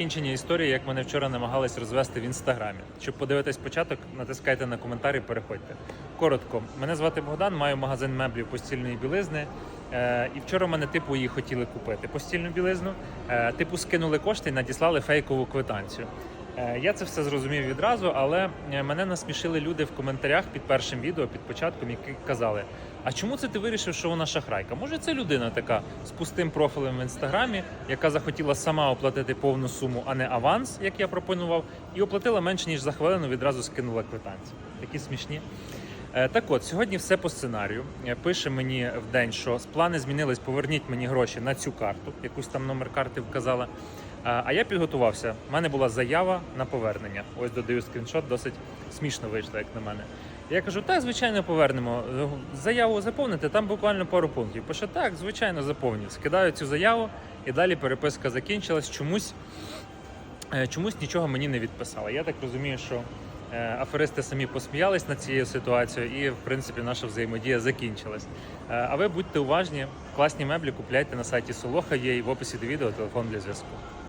закінчення історії, як мене вчора намагались розвести в інстаграмі. Щоб подивитись початок, натискайте на коментарі, переходьте. Коротко, мене звати Богдан, маю магазин меблів постільної білизни. Е, і вчора мене типу її хотіли купити постільну білизну. Е, типу скинули кошти і надіслали фейкову квитанцію. Е, Я це все зрозумів відразу, але е, мене насмішили люди в коментарях під першим відео, під початком, які казали: А чому це ти вирішив, що вона шахрайка? Може, це людина така з пустим профілем в інстаграмі, яка захотіла сама оплатити повну суму, а не аванс, як я пропонував, і оплатила менше ніж за хвилину. Відразу скинула квитанцію. Такі смішні. Е, Так от, сьогодні все по сценарію. Пише мені в день, що плани змінились, поверніть мені гроші на цю карту, якусь там номер карти вказала. А я підготувався. У мене була заява на повернення. Ось додаю скріншот, досить смішно вийшло, як на мене. Я кажу, так, звичайно, повернемо. Заяву заповнити, там буквально пару пунктів. Пише, так, звичайно, заповню. Скидаю цю заяву, і далі переписка закінчилась. Чомусь, е, чомусь нічого мені не відписали. Я так розумію, що е, аферисти самі посміялись над цією ситуацією, і в принципі наша взаємодія закінчилась. Е, А ви будьте уважні, класні меблі купляйте на сайті Солоха, є і в описі до відео телефон для зв'язку.